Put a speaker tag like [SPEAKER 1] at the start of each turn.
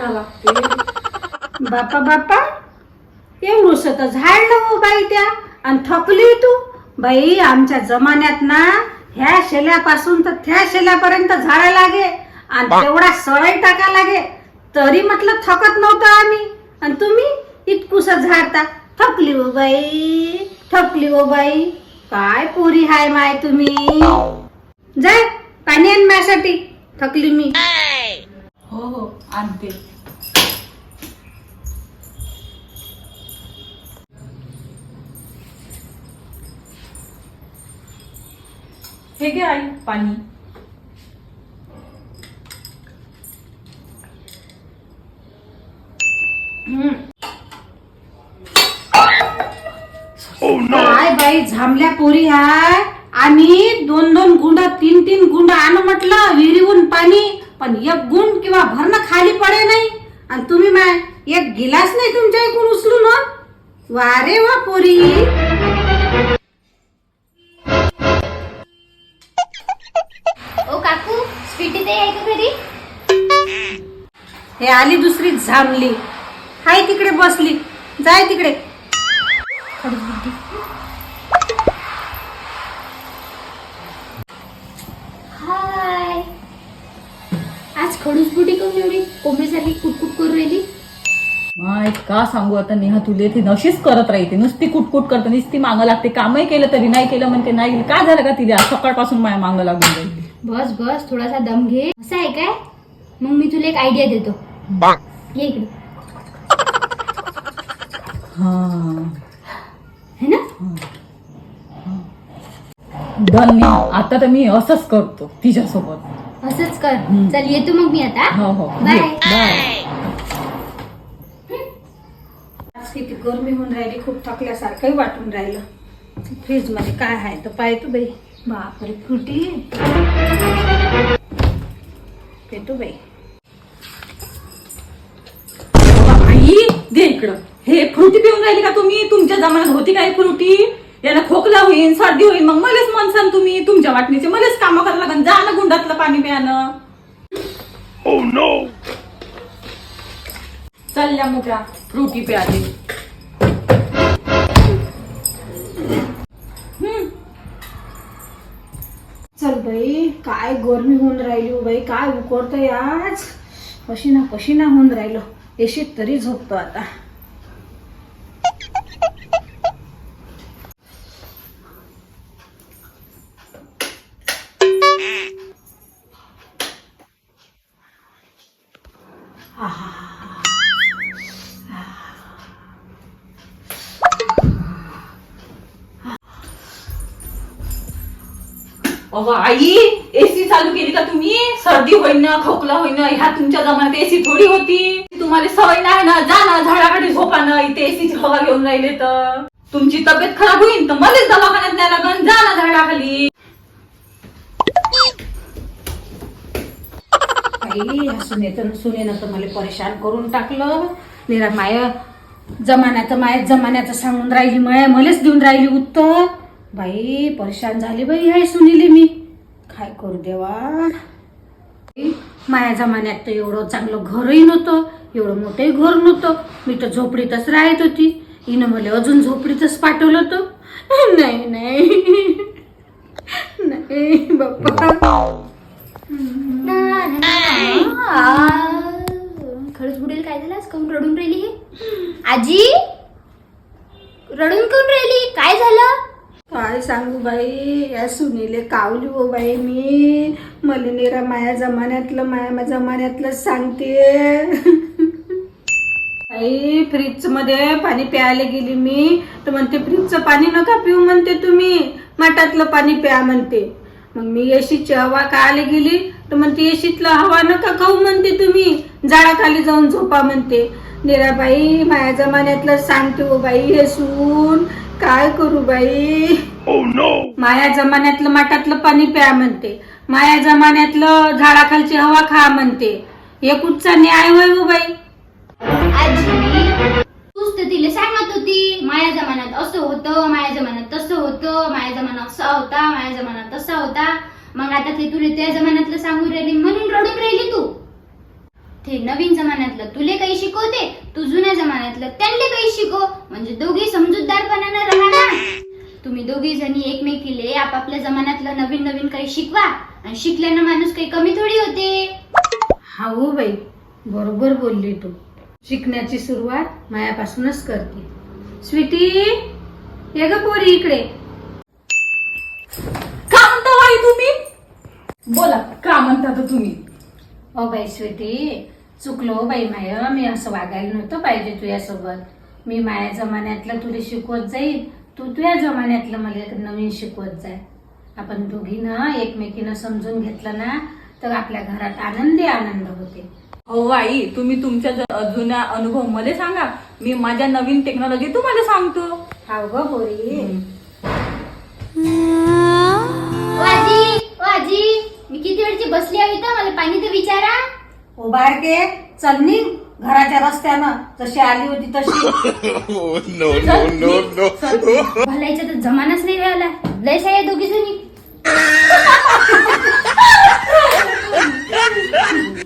[SPEAKER 1] झाडा लागते
[SPEAKER 2] बापा बापा एवढंस तर झाडलं हो बाई त्या. आणि थकली तू. बाई आमच्या जमान्यात ना ह्या शेल्यापासून तर त्या शेल्यापर्यंत झाडा लागे. आणि तेवढा सळई टाका लागे. तरी म्हटलं थकत नव्हतं आम्ही. आणि तुम्ही इतकुस झाडता. थकली हो बाई थकली हो बाई. काय पोरी हाय माय तुम्ही. जाय पाणी आण माझ्यासाठी. थकली मी.
[SPEAKER 1] हो हो आणते. हे घे आई पाणी.
[SPEAKER 2] काय बाई झांबल्या पोरी हाय. आम्ही दोन दोन गुंड तीन तीन गुंड आण म्हटलं विहिरीहून पाणी. पण एक गुंड किंवा भरणं खाली पडे नाही. आणि तुम्ही माय एक गिलास नाही तुमच्या इकडून उचलून हो. वा रे वा पोरी.
[SPEAKER 3] ओ काकू स्वीटी ते आहे का घरी?
[SPEAKER 2] हे आली दुसरी झांबली हाय तिकडे बसली. जाय तिकडे.
[SPEAKER 3] खडूस बुटी करून एवढी कोंबडीसारखी कुटकुट करून राहिली?
[SPEAKER 1] माय का सांगू आता नेहा तुले ती नशीच करत राहते. नुसती कुटकुट करते नुसती मागं लागते. कामही केलं तरी नाही केलं म्हणते नाही. केलं काय झालं का तिला? सकाळपासून माझ्या मागं लागून राहिली.
[SPEAKER 3] बस बस थोडासा दम घे. असं आहे काय? मग मी तुला एक आयडिया देतो. ये इकडे.
[SPEAKER 1] हा.
[SPEAKER 3] है ना?
[SPEAKER 1] डन मी आता तर मी असंच करतो तिच्यासोबत.
[SPEAKER 3] असंच कर. चल येतो मग मी आता.
[SPEAKER 1] हो हो.
[SPEAKER 3] बाय
[SPEAKER 1] बाय
[SPEAKER 2] आज किती गरमी होऊन राहिली खूप थकल्यासारखंही वाटून राहिलं. फ्रीजमध्ये काय आहे तर पाय तू बाई. बापरे फ्रुटी पेटू बाई.
[SPEAKER 1] आई दे इकडं. हे फ्रुटी पिऊन राहिली का तुम्ही? तुमच्या जमान्यात होती काय फ्रुटी? याला खोकला होईल सर्दी होईल मग मलाच म्हणसान तुम्ही तुमच्या वाटणीचे मलाच कामं करायला लागन जा ना गुंडातलं पाणी प्यानं. चालल्या मोठ्या फ्रुटी प्याले
[SPEAKER 2] चल बाई काय गरमी होऊन राहिली हो बाई काय उकडतंय आज? पशिना पशिना होऊन राहिलो एशीत तरी झोपतो आता.
[SPEAKER 1] अगं आई एसी चालू केली का तुम्ही? सर्दी होईन ना खोकला होईन ह्या तुमच्या जमान्यात एसी थोडी होती. तुम्हाला सवय नाही ना जा ना झाडाकडे झोपा ना इथे एसीची हवा घेऊन राहिले तर. तुमची तब्येत खराब होईल तर मध्येच दवाखान्यात न्यायला लागन. जा ना झाडाखाली.
[SPEAKER 2] सुने तर सुनेचं सुनेनं तर मला परेशान करून टाकलं. निरा माय जमान्याचं माय जमान्याचं सांगून राहिली माय मलाच देऊन राहिली उत्तर. बाई परेशान झाली बाई हाय सुनीली मी. काय करू देवा? माया जमान्यात तर एवढं चांगलं घरही नव्हतं एवढं मोठंही घर नव्हतं. मी तर झोपडीतच राहत होती. हिनं मला अजून झोपडीतच पाठवलं होतं. नाही नाही. नाही बाप्पा.
[SPEAKER 3] खरंच बुडेल काय झालं? काऊन रडून राहिली हे? आजी? रडून काऊन राहिली? काय झालं?
[SPEAKER 2] काय सांगू बाई? या सुनीले कावली हो बाई मी. मला निरा माया जमान्यातलं माया जमान्यातलं सांगते. बाई फ्रीजमध्ये पाणी प्यायला गेली मी. तर म्हणते फ्रीजचं पाणी नका पिऊ म्हणते तुम्ही. माठातलं पाणी प्या म्हणते. मग मी एशीची हवा खायला गेली. तर म्हणते एशीतलं हवा नका खाऊ म्हणते तुम्ही. झाडाखाली जाऊन झोपा म्हणते. निराबाई माया जमान्यातलं सांगते हो बाई हे सून. काय करू बाई? माया जमान्यातलं माठातलं पाणी प्या म्हणते. माया जमान्यातलं झाडाखालची हवा खा म्हणते. हे कुठचा न्याय होय हो बाई.
[SPEAKER 3] आजी तूच तर तिला सांगत होती माया जमान्यात असं होतं माया जमान्यात तसं होतं माया जमाना असा होता माया जमान्यात तसा होता. मग आता ते तुला त्या जमान्यातलं सांगून राहिली म्हणून रडून राहिली तू. ते नवीन जमान्यातलं तुले काही शिकवते तू जुन्या जमान्यातलं त्यांना काही शिकव. म्हणजे दोघी समजूतदारपणानं तुम्ही दोघी जणी एकमेकीले आपापल्या जमान्यातलं नवीन नवीन काही शिकवा आणि शिकल्यानं माणूस काही कमी थोडी होते.
[SPEAKER 2] हा हो बाई बरोबर बोलली तू. शिकण्याची सुरुवात मायापासूनच करते. स्वीटी ये ग पोरी इकडे.
[SPEAKER 1] का म्हणता बाई तुम्ही? बोला का म्हणता तर तुम्ही?
[SPEAKER 2] ओ बाई स्वीटी चुकलो हो बाई माय मी असं वागायला नव्हतं पाहिजे तुझ्यासोबत. मी माया जमान्यातलं तुला शिकवत जाईल तू तुझ्या जमान्यातलं मला नवीन शिकवत जाय. आपण दोघीनं एकमेकीनं समजून घेतलं ना तर आपल्या घरात आनंदी आनंद होते.
[SPEAKER 1] हो आई तुम्ही तुमच्या ज- जुन्या अनुभव मला सांगा. मी माझ्या नवीन टेक्नॉलॉजी तुम्हाला सांगतो.
[SPEAKER 2] हाव ग पोरी.
[SPEAKER 3] ओ आजी ओ आजी मी किती वेळची बसली आहे इथं? मला पाणी तर विचारा.
[SPEAKER 2] ओ बारके चल नी घराच्या रस्त्यानं जशी आली होती तशी.
[SPEAKER 3] भलायचा तर जमानाच नाही राहिला. लय साय दोघी जुनी